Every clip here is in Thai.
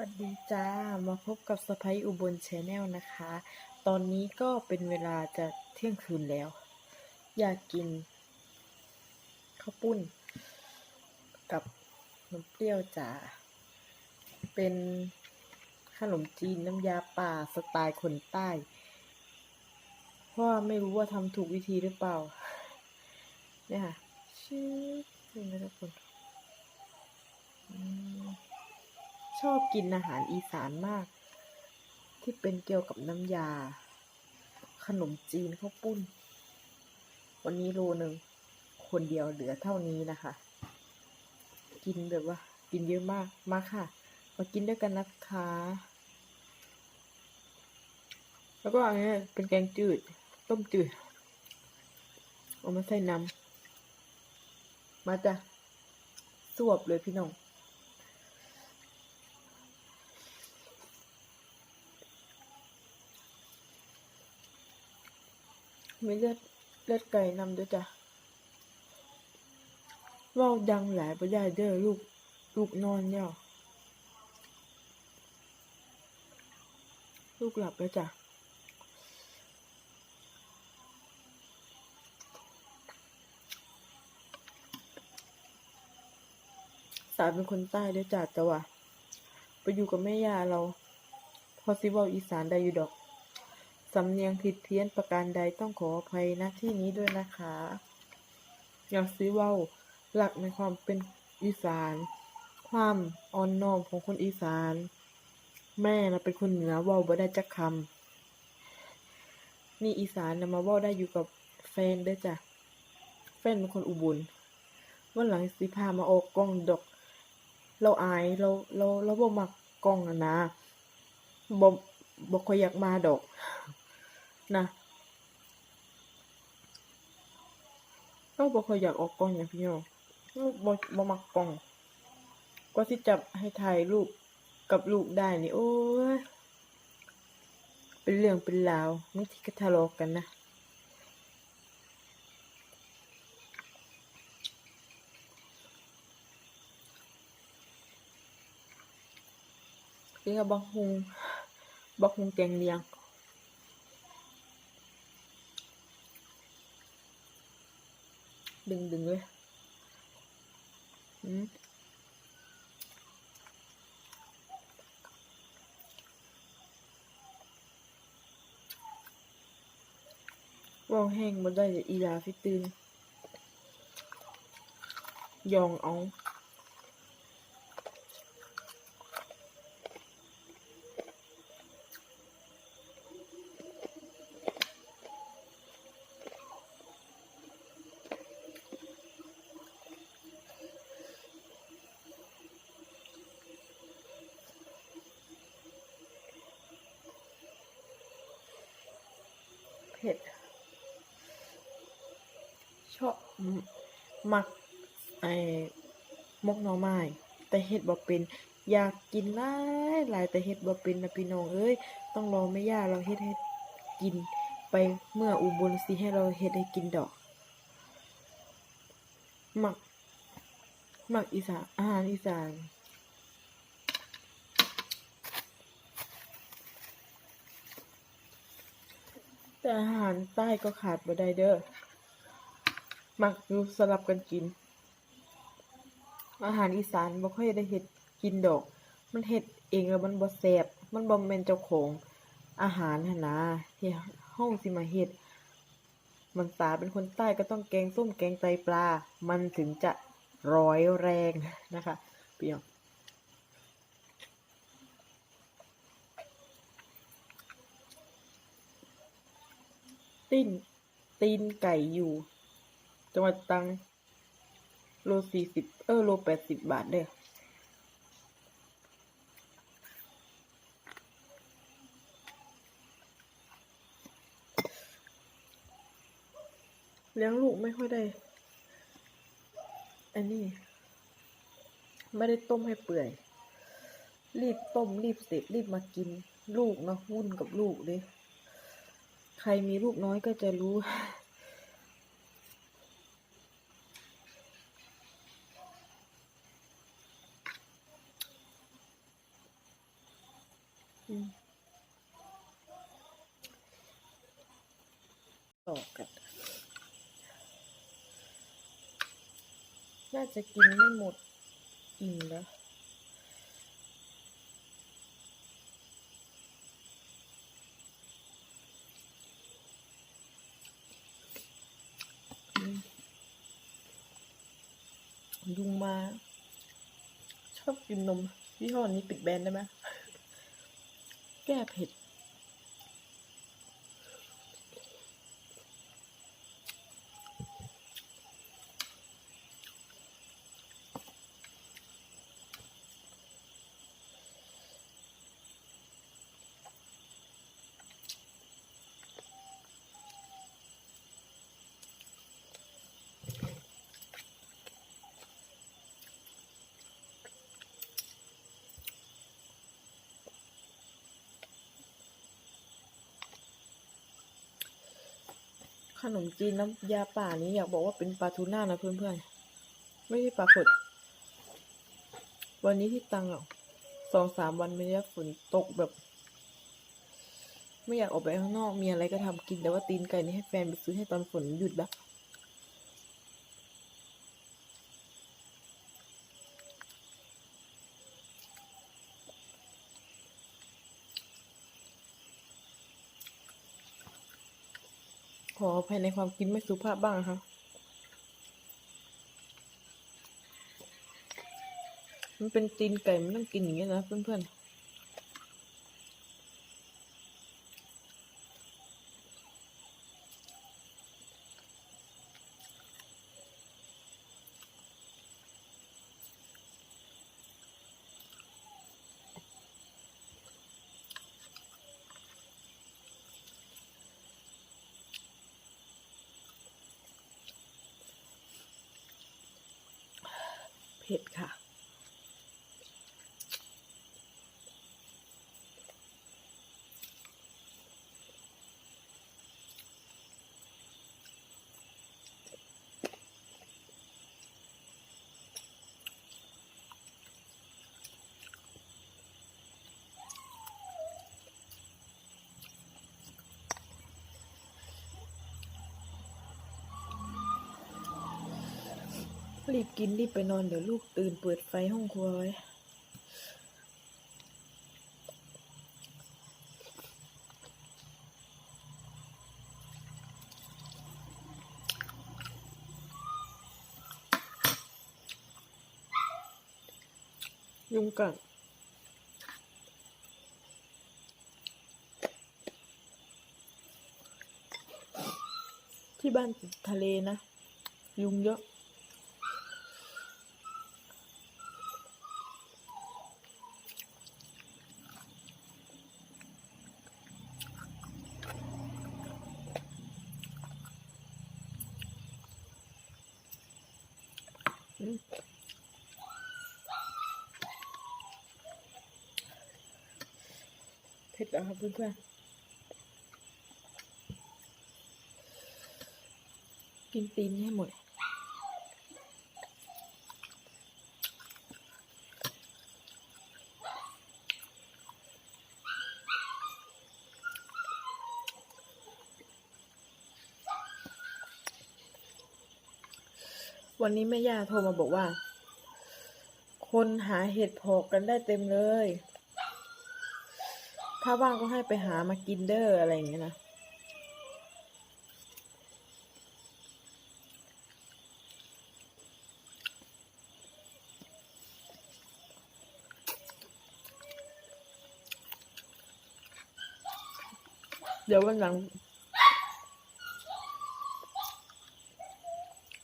วัสดีจ้า มาพบกับสไปอุบลชแนลนะคะ ตอนนี้ก็เป็นเวลาจะเที่ยงคืนแล้ว อยากกินข้าวปุ้น กับนมเปรี้ยวจ้า เป็นขนมจีนน้ำยาป่าสไตล์คนใต้ เพราะว่าไม่รู้ว่าทำถูกวิธีหรือเปล่า เนี่ยค่ะ ชื่อนี่นะทุกคน อืมชอบกินอาหารอีสานมาก ที่เป็นเกี่ยวกับน้ำยา ขนมจีนข้าวปุ้น วันนี้โลหนึ่งคนเดียวเหลือเท่านี้นะคะ กินแบบว่า กินเยอะมากมาค่ะ มากินด้วยกันนะคะ แล้วก็อันนี้เป็นแกงจืด ต้มจืดเอามาใส่น้ำมาจ้ะสวบเลยพี่น้อง มีเลือดเลือดไก่นำด้วยจ้ะว่าวดังหลายประยายเด้อลูกลูกนอนเนี่ยลูกหลับแล้วจ้ะสาวเป็นคนใต้เด้อจ้ะแต่ว่าไปอยู่กับแม่ย่าเรา พอสิว้าอีสานได้อยู่ดอก สำเนียงผิดเพี้ยนประการใดต้องขออภัยณที่นี้ด้วยนะคะอยากซื้อว้าหลักในความเป็นอีสาน ความอ่อนน้อมของคนอีสาน แม่นะเป็นคนเหนือว้าบ่ได้จักคำนี่อีสานนะมาว้าได้อยู่กับแฟนเด้จ้ะแฟนเป็นคนอุบลวันหลังสิพามาออกกล้องดอก เราอายเราเราเราบ่มักกล้องนะบ่บ่ค่อยอยากมาดอก นะเราบ่ค่อยอยากออกกล้องอย่างพี่น้องเราบ่บ่มักกล้องกว่าที่จะให้ถ่ายรูปกับลูกได้นี่โอ้ยเป็นเรื่องเป็นราวบางทีก็ทะเลาะกันนะนี่ก็บักฮุงบักฮุงแกงเลียง ดึงดึงเลยอืมว่าวแห้งมาได้อีลาฟิตื่นยองเอา ผ็ด ชอบมมักไอ้มกหน่อไม้แต่เฮ็ดบ่เป็น อยากกินหลายหลายแต่เฮ็ดบ่เป็นนะพี่น้องเอ้ยต้องรอแม่ย่าเราเฮ็ดให้กินไปเมื่ออุบลสิให้เราเฮ็ดให้กินดอกหมักหมักอีสานอาหารอีสาน แต่อาหารใต้ก็ขาดบ่ได้เด้อมักอยู่สลับกันกิน อาหารอีสานบ่ค่อยได้เฮ็ดกินดอก มันเฮ็ดเองแล้วมันบ่แซ่บมันบ่แม่นเจ้าของอาหารหั่นนะที่เฮาสิมาเฮ็ดมันตาเป็นคนใต้ก็ต้องแกงส้มแกงไตปลา มันถึงจะร้อยแรงนะคะพี่น้อง ตีนตีนไก่อยู่ จังหวัดตัง โลสี่สิบเออ โลแปดสิบบาทเด้อเลี้ยงลูกไม่ค่อยได้ อันนี้ ไม่ได้ต้มให้เปื่อย รีบต้มรีบเสร็จรีบมากิน ลูกนะวุ่นกับลูกเลย ใครมีลูกน้อยก็จะรู้ ต่อกัน น่าจะกินไม่หมดอิ่มแล้ว อืมยุงมา ชอบกิ นมยี่ห้อนี้ปิดแบรนด์ได้ไหมแก้เผ็ด ขนมจีนน้ำยาป่านี้อยากบอกว่าเป็นปลาทูน่านะเพื่อนๆ ไม่ใช่ปลาสด วันนี้ที่ตังอะสองสามวันไม่ได้ฝนตกแบบ ไม่อยากออกไปข้างนอกมีอะไรก็ทำกินแต่ว่าตีนไก่นี่ให้แฟนไปซื้อให้ตอนฝนหยุดแล้ว ขออภัยในความกินไม่สุภาพบ้างนะคะมันเป็นตีนไก่มันต้องกินอย่างนี้ยนะเพื่อนๆ รีบกินรีบไปนอน เดี๋ยวลูกตื่นเปิดไฟห้องครัวไว้ยุงกัดที่บ้านติดทะเลนะ ยุงเยอะ เผ็ดแล้วครับเพื่อนๆกินตีนให้หมด วันนี้แม่ย่าโทรมาบอกว่า คนหาเห็ดเพอกกันได้เต็มเลย ถ้าว่างก็ให้ไปหามากินเด้ออะไรอย่างเงี้ยนะเดี๋ยววันหลัง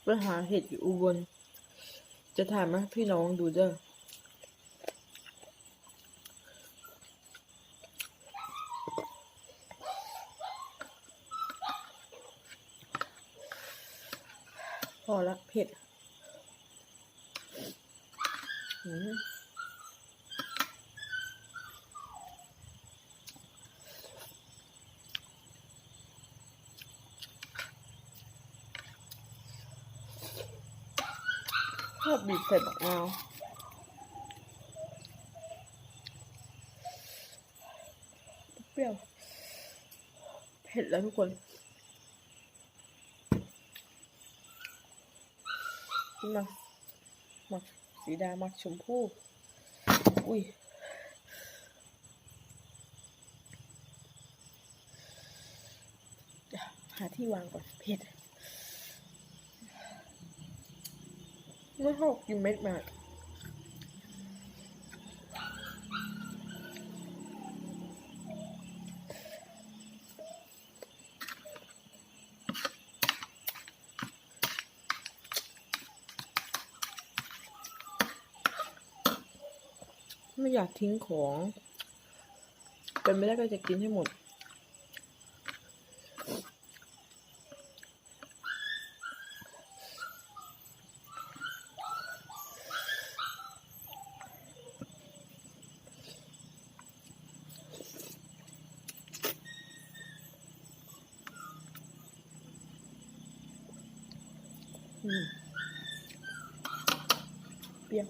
ไป หาเห็ดอยู่อุบล จะถ่ายมาให้พี่น้องดูเด้อพอละเผ็ด อืม อบบีบใส่บักนาวเปรี้ยวเผ็ดแล้วทุกคนมักมักสีดาหมักชมพู่อุ้ยหาที่วางก่อนเผ็ด ไม่ชอบกินเม็ดมากไม่อยากทิ้งของ เป็นไม่ได้ก็จะกินให้หมด อืมเปรี้ยว